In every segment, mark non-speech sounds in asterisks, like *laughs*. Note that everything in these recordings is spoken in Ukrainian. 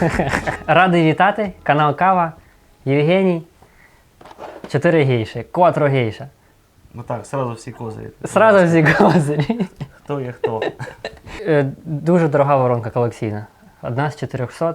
*laughs* Радий вітати. Канал Кава. Євгеній. Чотири гейші. Котро гейша. Ну так, сразу всі козирі. Сразу всі козирі. Хто є хто. *laughs* Е, Дуже дорога воронка колекційна. Одна з 400,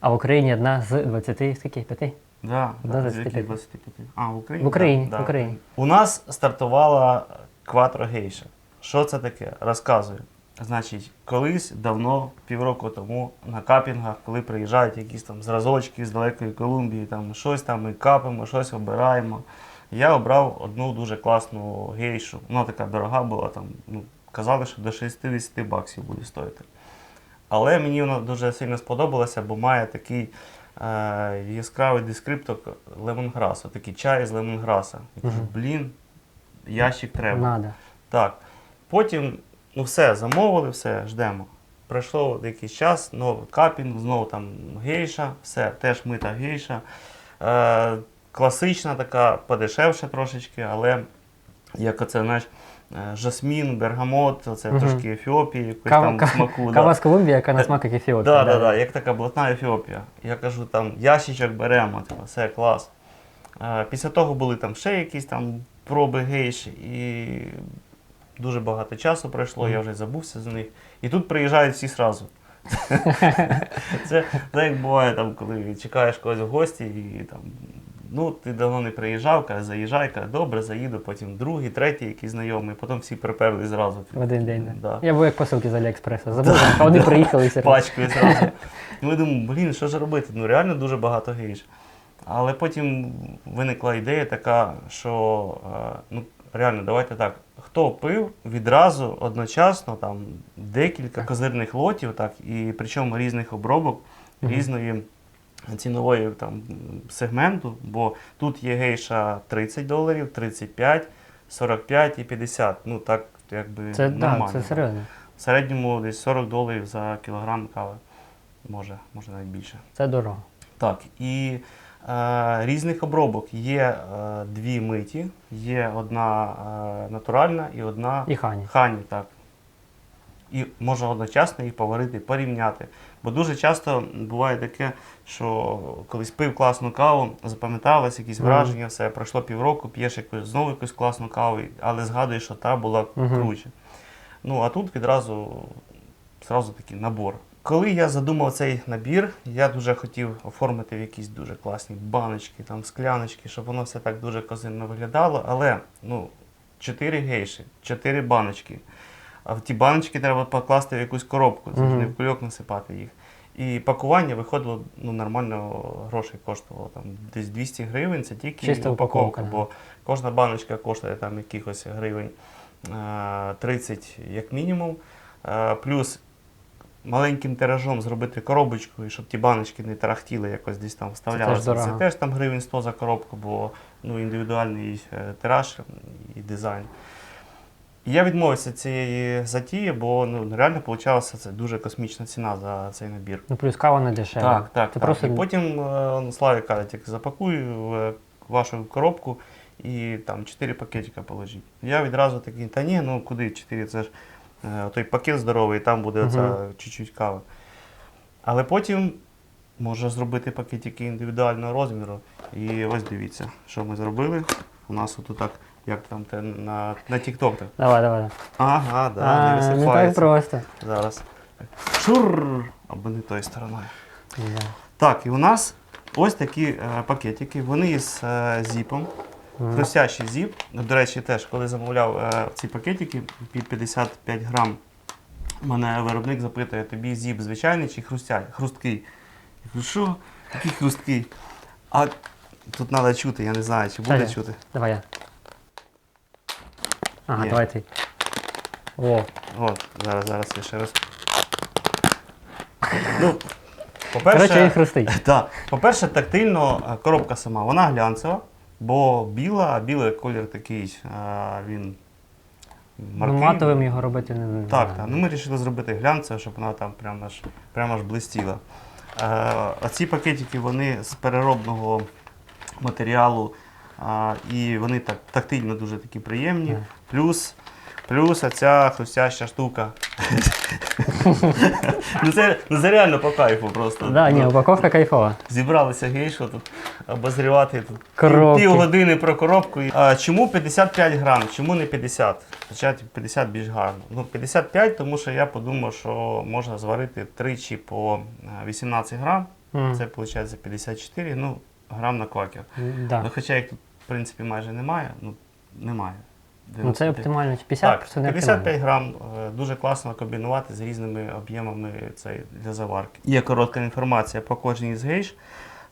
а в Україні одна з 20, скільки? 5? Да, Да, да, 25. 25. А, в Україні? В Україні, Да, в. Україні. У нас стартувала Quattro Geisha. Що це таке? Розказую. Значить, колись давно, півроку тому, на капінгах, коли приїжджають якісь там зразочки з далекої Колумбії, там щось там ми капимо, щось обираємо. Я обрав одну дуже класну гейшу. Вона така дорога була, там, ну, казали, що до 60 баксів буде стоїти. Але мені вона дуже сильно сподобалася, бо має такий е, яскравий дескрипток лемонграсу, такий чай з лемонграса. Я кажу, блін, ящик треба. Надо. Так. Потім, ну все, замовили, все, ждемо. Пройшло якийсь час, новий капінг, знову там гейша, все, теж мита гейша. Е, класична така, подешевше трошечки, але як оце, знаєш, е, жасмін, бергамот, оце Мгм. трошки Ефіопії, якось Кава, там ка- смаку. да. кава з Колумбії, яка на смак як Ефіопія. Так, так, так, як така блатна Ефіопія. Я кажу, там ящичок беремо, типу, все клас. Е, Після того були там ще якісь там проби гейш, і дуже багато часу пройшло, я вже забувся за них. І тут приїжджають всі зразу. *laughs* Це як буває, там, коли чекаєш когось в гості і там. Ну, ти давно не приїжджав, каже, заїжджай, каже, добре, заїду, потім другий, третій якийсь знайомий, потім всі приперли зразу. В один день. Да. Я був як посилки з Аліекспресу. Забув, а вони приїхали все. *laughs* пачкою зразу. І ми думаємо, блін, що ж робити? Ну реально дуже багато гейш. Але потім виникла ідея така, що е, ну, реально, давайте так. Хто пив відразу одночасно там декілька Так. козирних лотів, так, і причому різних обробок, Мгм. різної цінової там, сегменту, бо тут є гейша 30 доларів, 35, 45 і 50. Ну так, якби Це, да, нормально. це серйозно. В середньому десь 40 доларів за кілограм кави. Може, може навіть більше. Це дорого. Так, і різних обробок. Є е, дві миті, є одна е, натуральна і одна І хані. хані. Так. І можна одночасно їх поварити, порівняти. Бо дуже часто буває таке, що колись пив класну каву, запам'яталось якісь Мгм. враження, все, пройшло півроку, п'єш якусь знову якусь класну каву, але згадуєш, що та була Мгм. круче. Ну а тут відразу зразу такий набор. Коли я задумав цей набір, я дуже хотів оформити в якісь дуже класні баночки, там скляночки, щоб воно все так дуже козинно виглядало. Але ну, 4 гейші, 4 баночки. А в ті баночки треба покласти в якусь коробку, це ж не в кульок насипати їх. І пакування виходило ну, нормально грошей коштувало. Там, десь 200 гривень це тільки Чиста упаковка, упаковка, бо кожна баночка коштує там якихось гривень е, 30 як мінімум. Е, Плюс маленьким тиражом зробити коробочку, і щоб ті баночки не тарахтіли, якось десь там вставлялися. Це, дорого. теж там гривень 100 за коробку, бо ну, індивідуальний е, тираж і дизайн. І я відмовився від цієї затії, бо ну, реально вийшла це дуже космічна ціна за цей набір. Ну плюс кава не дешева. Так, так. Це так. просто І потім е, Славі каже, тільки запакуй в е, вашу коробку і там 4 пакетика положіть. Я відразу такий, та ні, ну куди 4, це ж той пакет здоровий, там буде оця чуть-чуть кави. Але потім можна зробити пакетики індивідуального розміру. І ось дивіться, що ми зробили. У нас отут так, як там те на, на TikTok. так. Давай, давай. Ага, да, а, не не так просто. Зараз. Шур! Або не тою стороною. Да. Так, і у нас ось такі е, пакетики. Вони з е, зіпом. Хрустящий зіп. До речі, теж, коли замовляв е, ці пакетики під 55 грам, мене виробник запитує, тобі зіп звичайний чи хрустя... хрусткий? Я кажу, що? Який хрусткий? А тут треба чути, я не знаю, чи буде Саня. чути. Давай я. Ага, давай ти. О, От, зараз, зараз я ще раз. Ну, коротше, він по-перше, хрустить. *laughs* Так, по-перше, тактильно е, коробка сама, вона глянцева, бо біла, а білий колір такий, е, він Ну, маркий. матовим його робити не не Так, так. Ну ми вирішили зробити глянце, щоб вона там прямо аж, прямо аж блистіла. Е, оці пакетики вони з переробного матеріалу, і вони так тактильно дуже такі приємні. Плюс Плюс оця хрустяща штука. ну, це, ну це реально по кайфу просто. Да, ні, упаковка кайфова. Зібралися гейшу тут обозрівати тут Коробки. пів години про коробку. А, чому 55 грам? Чому не 50? Хоча 50 більш гарно. Ну 55, тому що я подумав, що можна зварити тричі по е, 18 грам. Мгм. Це виходить 54, ну грам на квакер. Да. Ну, хоча їх тут в принципі майже немає, ну немає. Ну це 95. оптимально. 50 Так, 55 грам е, дуже класно комбінувати з різними об'ємами для заварки. Є коротка інформація по кожній з гейш,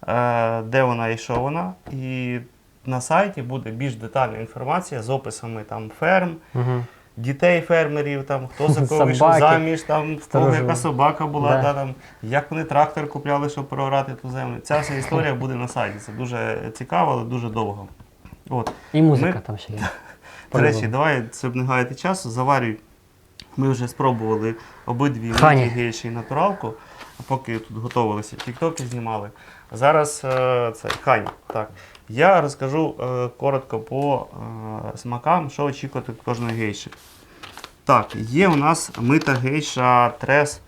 е, де вона і що вона. І на сайті буде більш детальна інформація з описами там ферм, Угу. дітей фермерів, там, хто за кого вийшов заміж, там, в кого яка собака була, Да. да. там, як вони трактор купляли, щоб прорати ту землю. Ця вся історія буде на сайті. Це дуже цікаво, але дуже довго. От. І музика Ми- там ще є. *laughs* До речі, давай, щоб не гаяти часу, заварюй. Ми вже спробували обидві гейші і натуралку, поки тут готувалися, тіктоки знімали. Зараз е, це хані. Так. Я розкажу е, коротко по е, смакам, що очікувати від кожної гейші. Так, є у нас мита гейша трес.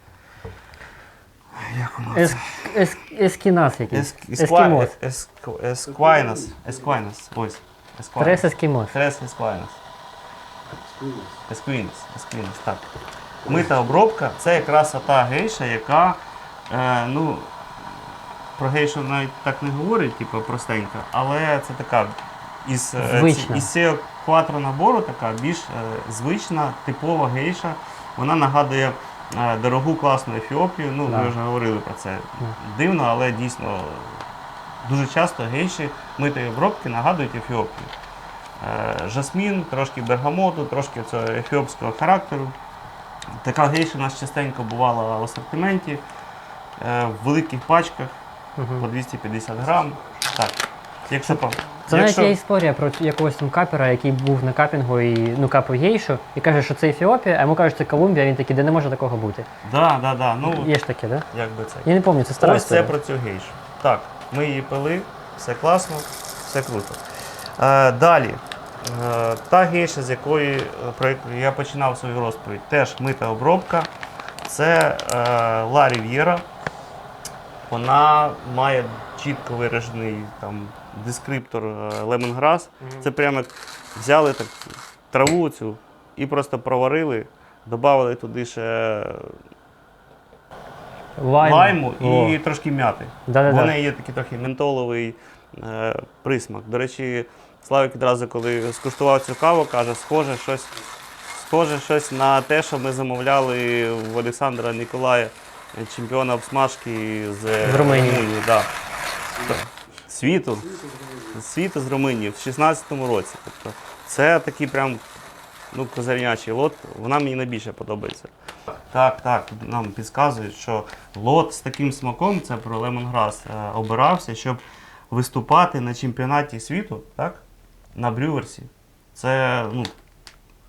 Як? Ес, ес, ескінас якийсь. Есквайнас. Есквайнас. Ось. Трес ескімос. Tres Esquinas. Esquinas, Esquinas, так. Мита обробка це якраз та гейша, яка, е, ну, про гейшу навіть так не говорять, типу, простенька, але це така із, е, Звична. із цього кватро набору така більш е, звична, типова гейша. Вона нагадує е, дорогу класну Ефіопію. Ну, Да. ми вже говорили про це. Дивно, але дійсно дуже часто гейші митої обробки нагадують Ефіопію. Е, Жасмін, трошки бергамоту, трошки цього ефіопського характеру. Така гейша у нас частенько бувала в асортименті е, в великих пачках по Угу. 250 грам. Так, якщо по- Це навіть якщо- є історія про якогось там капера, який був на капінгу і ну капав гейшу, і каже, що це Ефіопія, а йому кажуть, це Колумбія, він такий, де не може такого бути. Да, да, да. Ну, Є ж таке, да? як би це. Я не пам'ятаю, це стара Ось це про цю гейшу. Так, ми її пили, все класно, все круто. Е, далі. Е, та гейша, з якої е, я починав свою розповідь, теж мита обробка. Це е, Ла Рів'єра. Вона має чітко виражений там, дескриптор е, лемонграс. Це прямо як взяли так, траву цю і просто проварили, додали туди ще Лайм. лайму О. і трошки м'яти. Да-да-да. Вони є такий трохи ментоловий е, присмак. До речі, Славик відразу, коли скуштував цю каву, каже, схоже щось, схоже щось на те, що ми замовляли в Олександра Ніколая, е, чемпіона обсмажки з, З Румунії. да. Світу. Світу з Румунії в 16-му році. Тобто це такий прям ну, козарнячий лот, вона мені найбільше подобається. Так, так, нам підказують, що лот з таким смаком, це про лемонграс, обирався, щоб виступати на чемпіонаті світу, так? На брюверсі. Це, ну,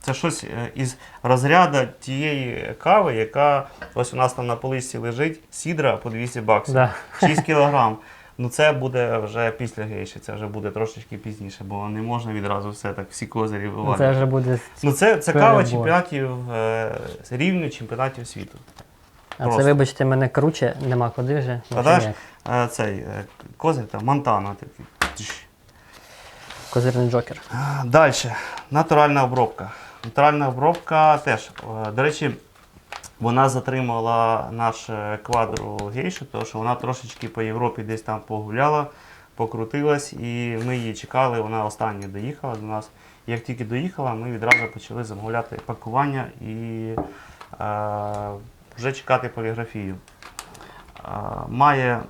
це щось е, із розряду тієї кави, яка ось у нас там на поличці лежить, сідра по 200 баксів. Да. 6 кілограм. Ну це буде вже після гейші, це вже буде трошечки пізніше, бо не можна відразу все так, всі козирі вивалювати. Це вже буде. Ну це, це Перебор. кава чемпіонатів е, рівню чемпіонатів світу. А просто. це, вибачте, мене круче, нема куди вже. А Вообще ніяк. е, цей е, козир там Монтана такий. Тш. Козирний джокер. Далі. Натуральна обробка. Натуральна обробка теж. е, До речі, вона затримала наш е, квадру гейшу, тому що вона трошечки по Європі десь там погуляла, покрутилась, і ми її чекали, вона остання доїхала до нас. Як тільки доїхала, ми відразу почали замовляти пакування і е, вже чекати поліграфію. Е, має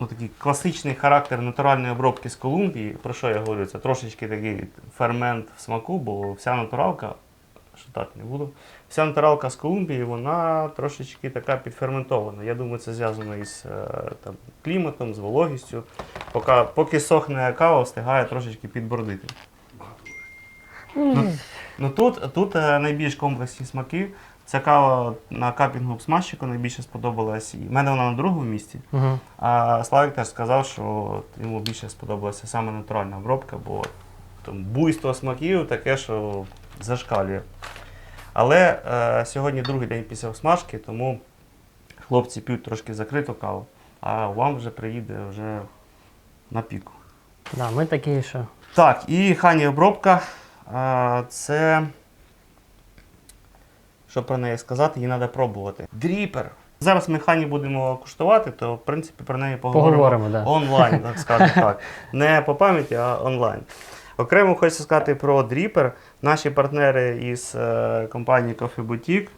ну, такий класичний характер натуральної обробки з Колумбії. Про що я говорю? Це трошечки такий фермент в смаку, бо вся натуралка, шатати не буду, вся натуралка з Колумбії, вона трошечки така підферментована. Я думаю, це зв'язано із е, там, кліматом, з вологістю. Поки, поки сохне кава, встигає трошечки підбордити. Ну, ну тут, тут е, найбільш комплексні смаки. Ця кава на капінгу смажчику найбільше сподобалась. В мене вона на другому місці. Угу. А Славік теж сказав, що йому більше сподобалася саме натуральна обробка, бо там буйство смаків таке, що зашкалює. Але е, сьогодні другий день після осмажки, тому хлопці п'ють трошки закриту каву, а вам вже приїде вже на піку. Да, ми такі, що Так, і хані обробка. А, це. Що про неї сказати, її треба пробувати. Дріпер. Зараз ми хані будемо куштувати, то в принципі про неї поговоримо, Поговоримо, да. онлайн, так сказати *laughs* так. Не по пам'яті, а онлайн. Окремо хочу сказати про дріпер. Наші партнери із е, компанії Coffee Boutique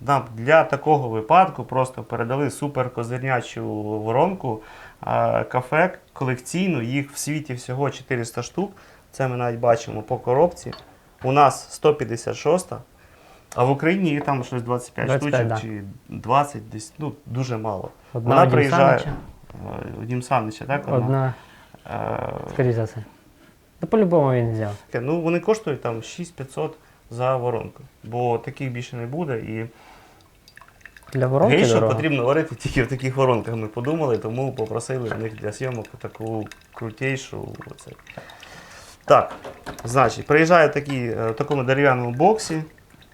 нам для такого випадку просто передали супер козирнячу воронку е, кафе колекційну. Їх в світі всього 400 штук. Це ми навіть бачимо по коробці. У нас 156, а в Україні їх там щось 25, 25, штучок да. чи 20, десь, ну дуже мало. одна Вона приїжджає Дімсанича, е, Санича, так? одна, Е, скоріш за це. Ну, по-любому він взяв. Ну, вони коштують там 6500 за воронку, бо таких більше не буде. І Для воронки гейшу потрібно варити тільки в таких воронках. Ми подумали, тому попросили в них для зйомок таку крутейшу. Оце. Так, значить, приїжджає такий, е, в такому дерев'яному боксі.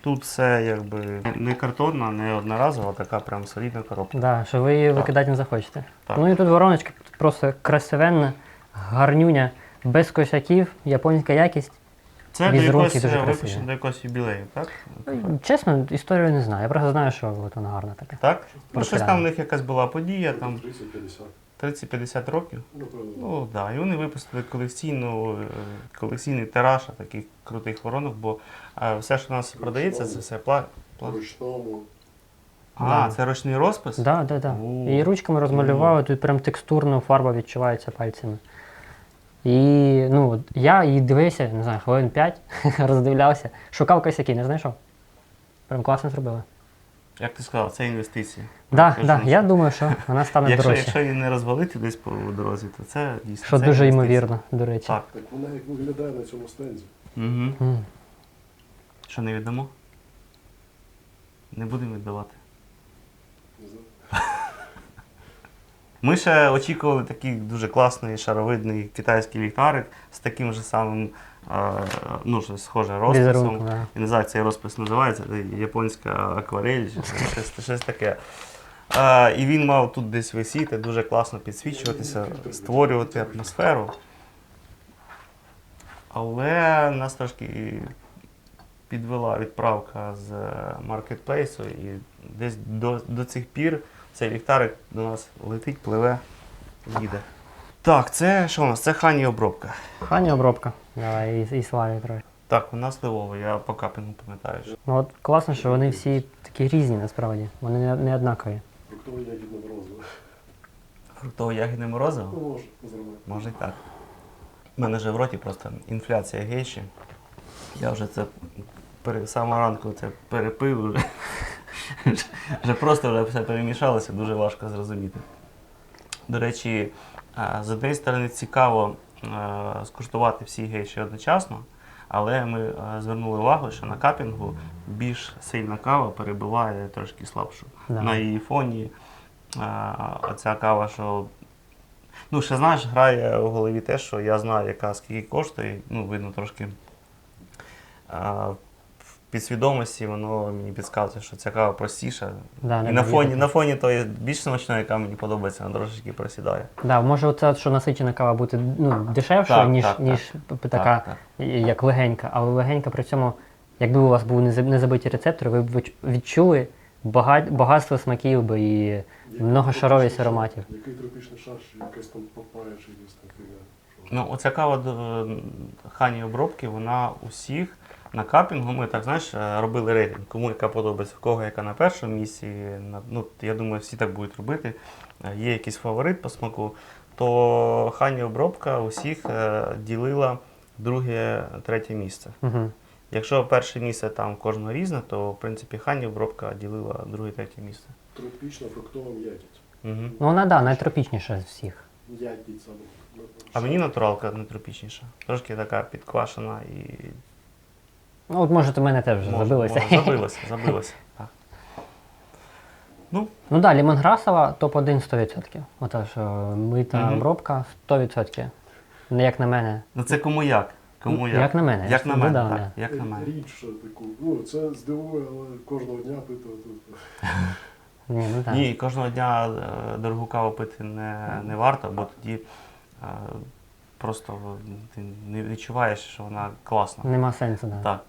Тут все якби не картонна, не одноразова, така прям солідна коробка. Да, що ви її викидати не захочете. Так. Ну і тут вороночка просто красивенна, гарнюня, без косяків, японська якість. Це до якогось, дуже е, красиві. випущено до якогось юбілею, так? Ну, Чесно, історію не знаю. Я просто знаю, що от вона гарна така. Так? Ну, щось там в них якась була подія, там 30-50. 30-50 років. Ну так, да. і вони випустили колекційну, е, колекційний тираж таких крутих воронок, бо е, все, що у нас продається, це все пла... Пла... ручному. А, Да. це ручний розпис? Да, да, да. О. І ручками розмалювали, тут прям текстурно фарба відчувається пальцями. І ну, я її дивився, не знаю, хвилин 5, *laughs* роздивлявся, шукав косяки, не знайшов. Прям класно зробили. Як ти сказав, це інвестиції. Да, да, я думаю, що вона стане Якщо, дорожче. якщо її не розвалити десь по дорозі, то це дійсно. Що це дуже інвестиції. ймовірно, до речі. Так. Так вона як виглядає на цьому стенді. Угу. М. Що не віддамо? Не будемо віддавати. Не знаю. *laughs* Ми ще очікували такий дуже класний шаровидний китайський ліхтарик з таким же самим, е, ну, схоже розписом. Я не знаю, цей розпис називається, це японська акварель, чи щось, щось таке. Е, і він мав тут десь висіти, дуже класно підсвічуватися, створювати атмосферу. Але нас трошки підвела відправка з маркетплейсу, і десь до, до цих пір цей ліхтарик до нас летить, пливе, їде. Так, це що у нас? Це хані обробка. Хані обробка. Давай, і, і славі трохи. Так, вона сливова, я по капінгу пам'ятаю. що- Ну от класно, що вони всі такі різні насправді. Вони не, не однакові. Фруктове ягідне морозиво. Фруктово-ягідне морозиво? Ну, може, зробити. Може і так. У мене вже в роті просто інфляція гейші. Я вже це пере, самого ранку це перепив, вже, *laughs* вже просто вже все перемішалося, дуже важко зрозуміти. До речі, з однієї сторони цікаво скуштувати всі гейші одночасно, але ми звернули увагу, що на капінгу більш сильна кава перебиває трошки слабшу. Да. На її фоні оця кава, що Ну, ще знаєш, грає у голові те, що я знаю, яка скільки коштує. Ну, видно трошки. А, в підсвідомості воно мені підказує, що ця кава простіша. Да, І на фоні, на фоні тої більш смачної, яка мені подобається, вона трошечки просідає. Да, може оце, що насичена кава бути ну, дешевша, Так, ніж, так, ніж така, Так, так. як легенька. Але легенька при цьому, якби у вас був не за- не рецептори, ви б відч- відчули бага- багатство смаків би і многошаровість ароматів. Який тропічний шар, чи якась там папая, чи якась там фігня. Що? Ну, оця кава до хані обробки, вона усіх на капінгу. Ми так знаєш, е, робили рейтинг, кому яка подобається, в кого яка на першому місці. Ну, я думаю, всі так будуть робити. Е, Є якийсь фаворит по смаку, то хані обробка усіх е, ділила друге, третє місце. Угу. Якщо перше місце там кожного різне, то в принципі хані обробка ділила друге, третє місце. Тропічна фруктова ягідь. Угу. Ну вона да, найтропічніша з всіх. Ягідь. А мені натуралка найтропічніша. Трошки така підквашена і Ну, от може, у мене теж вже Може, забилося. може, забилося, забилося. *laughs* Так. Ну, Ну так, да, лімонграсова топ-1 100%. Ота що мита Мгм. обробка 100%. Не як на мене. ну це кому як. Кому Ну, як? як на мене, я Як ж на мене, так. Як на мене. Рідше таку. Ну, це здивує, але кожного дня питувати. *laughs* Ні, ну так. Ні, кожного дня е, дорогу каву пити не, не варто, бо тоді е, просто ти не відчуваєш, що вона класна. Нема сенсу, так. Так.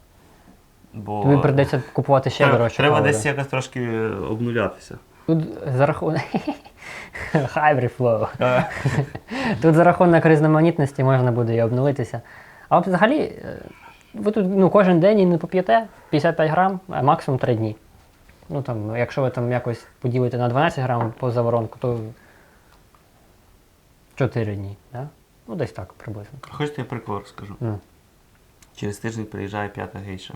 Бо Тобі прийдеться купувати ще треба, дорожче. треба каву, десь якось трошки обнулятися. Тут за рахунок. *laughs* Flow. Е, *laughs* Тут за рахунок різноманітності можна буде і обнулитися. А от взагалі, е, ви тут ну, кожен день і не поп'єте 55 грам, а максимум 3 дні. Ну там, якщо ви там якось поділите на 12 грам по заворонку, то 4 дні. Да? Ну, десь так приблизно. Хочете я приклад розкажу? Ну. Через тиждень приїжджає п'ята гейша.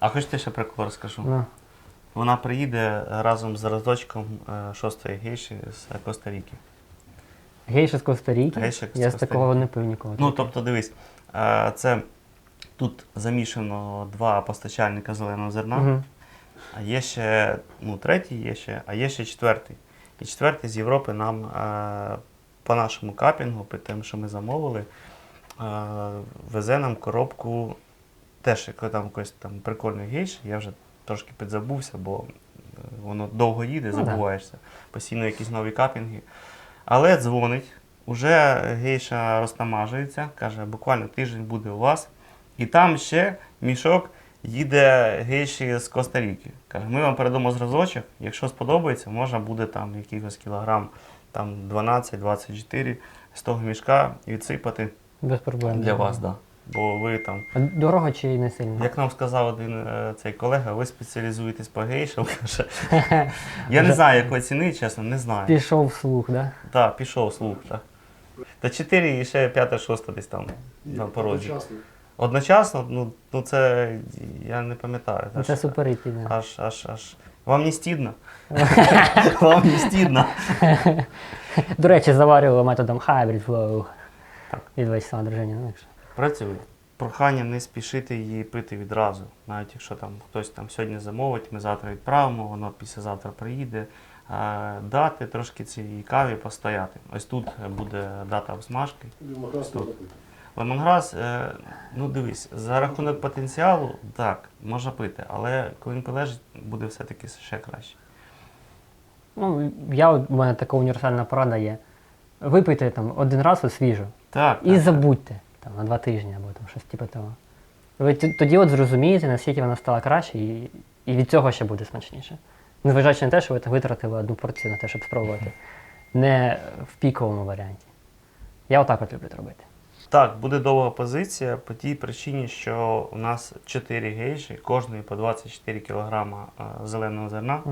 А хочете ще приклад розкажу? Ну, Вона приїде разом з разочком е, шостої гейші з Коста-Ріки. гейша з Коста-Ріки. Гейша з Я з такого не пив ніколи. Ну, тобто, дивись, е, це тут замішано два постачальника зеленого зерна, Угу. а є ще, ну, третій є ще, а є ще четвертий. І четвертий з Європи нам е, по нашому капінгу, по тим, що ми замовили, е, везе нам коробку теж там якоїсь там прикольної гейші. Я вже трошки підзабувся, бо е, воно довго їде, Ну, забуваєшся. Постійно якісь нові капінги. Але дзвонить, уже гейша розтамажується, каже, буквально тиждень буде у вас. І там ще мішок їде гейші з Коста-Ріки. Каже, ми вам передамо зразочок, якщо сподобається, можна буде там якихось кілограм там 12-24 з того мішка відсипати Без проблем. для вас. Да. Бо ви там, Дорого чи не сильно? як нам сказав один е, цей колега, ви спеціалізуєтесь по гейшам. *laughs* Каже, *laughs* я не знаю, якої ціни, чесно, не знаю. Пішов слух, да? Так, пішов слух, так. Та 4 і ще 5 6 десь там на порозі. одночасно. Одночасно, ну, ну це я не пам'ятаю. Ну, Це суперити, да. аж, аж, аж. Вам не стидно? *laughs* Вам не стидно? До речі, заварювали методом hybrid flow. Від Вячеслава Дружиніна. Працює. Прохання не спішити її пити відразу. Навіть якщо там хтось там сьогодні замовить, ми завтра відправимо, воно післязавтра приїде. Е, Дати трошки цій каві постояти. Ось тут буде дата обсмажки. Виноград можна пити. Лемонграс, е, ну дивись, за рахунок потенціалу, так, можна пити, але коли він полежить, буде все-таки ще краще. Ну, я, у мене така універсальна порада є. Випийте там один раз свіжу Так, і так. забудьте там, на два тижні або там щось типу того. Ви тоді от зрозумієте, наскільки вона стала краще, і, і від цього ще буде смачніше. Незважаючи на те, що ви витратили одну порцію на те, щоб спробувати. Не в піковому варіанті. Я отак от люблю робити. Так, буде довга позиція по тій причині, що у нас 4 гейші, кожної по 24 кг зеленого зерна.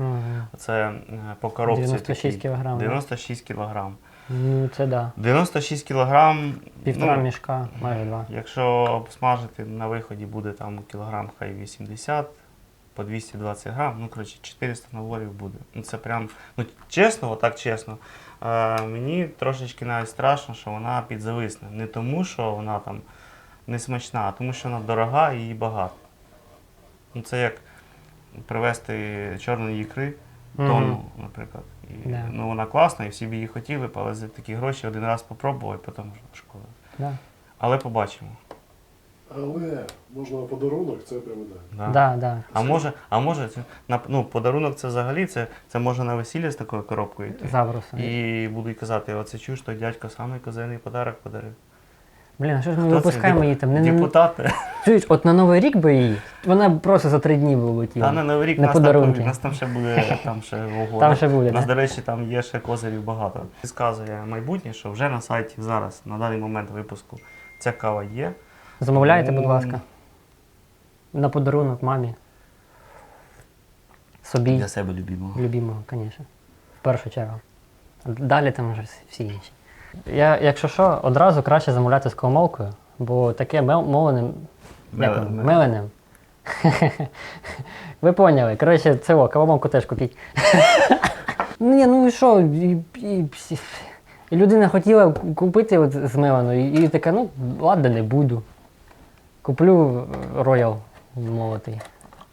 Це е, по коробці. 96 такій. кілограм, да? 96 кг. Ну, це да. 96 кг. Півтора ну, мішка, майже два. Якщо обсмажити на виході буде там кілограм хай 80, по 220 грам, ну коротше 400 наборів буде. Ну це прям, ну чесно, отак чесно. Е, мені трошечки навіть страшно, що вона підзависне. Не тому, що вона там не смачна, а тому, що вона дорога і її багато. Ну це як привезти чорної ікри, тонну, Мгм. наприклад. І, Да. Ну вона класна, і всі б її хотіли, але за такі гроші один раз попробував, і потім вже шкода. Да. Але побачимо. Але можна подарунок, це прямо ідеально. Да. Да, да. А може, а може, це на ну, подарунок це взагалі це, це може на весілля з такою коробкою йти. Забросом. І будуть казати, оце чуєш, той дядько самий козирний подарок подарив. Блін, а що ж ми випускаємо її там? Не, не, Депутати. Чуєш, от на Новий рік би її, вона б просто за три дні би влетіла. А на Новий рік на нас, там, подарунки. нас там ще буде там ще *laughs* ого. Там ще буде, У нас, да? до речі, там є ще козирів багато. Сказує майбутнє, що вже на сайті зараз, на даний момент випуску, ця кава є. Замовляйте, будь Ну. ласка. На подарунок мамі. Собі, Для себе любимого. любимого, звісно. В першу чергу. Далі там вже всі інші. Я, якщо що, одразу краще замовляти з коломолкою, бо таке мел, моленим. Як воно? Мелене. Меленим. *laughs* Ви поняли. Коротше, це о, коломолку теж купіть. *laughs* Ні, ну і що? І, і, і людина хотіла купити от з меленою, і, і така, ну, ладно, не буду. Куплю Royal молотий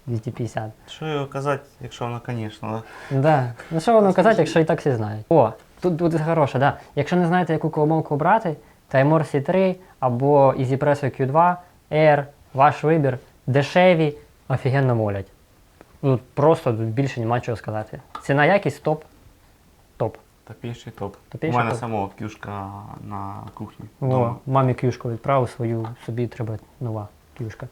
250. Що його казати, якщо воно, звісно. Да. Ну що воно казати, якщо і так всі знають. О, тут, тут хороше, да. Якщо не знаєте, яку коломолку брати, Timor C3 або EasyPresso Q2, Air, ваш вибір. Дешеві, офігенно молять. Ну, просто тут більше нема чого сказати. Ціна якість топ. Топ. Топіший топ. Топіший У мене топ. самого кюшка на кухні. О, вдома. мамі кюшку відправив свою, собі треба нова кюшка.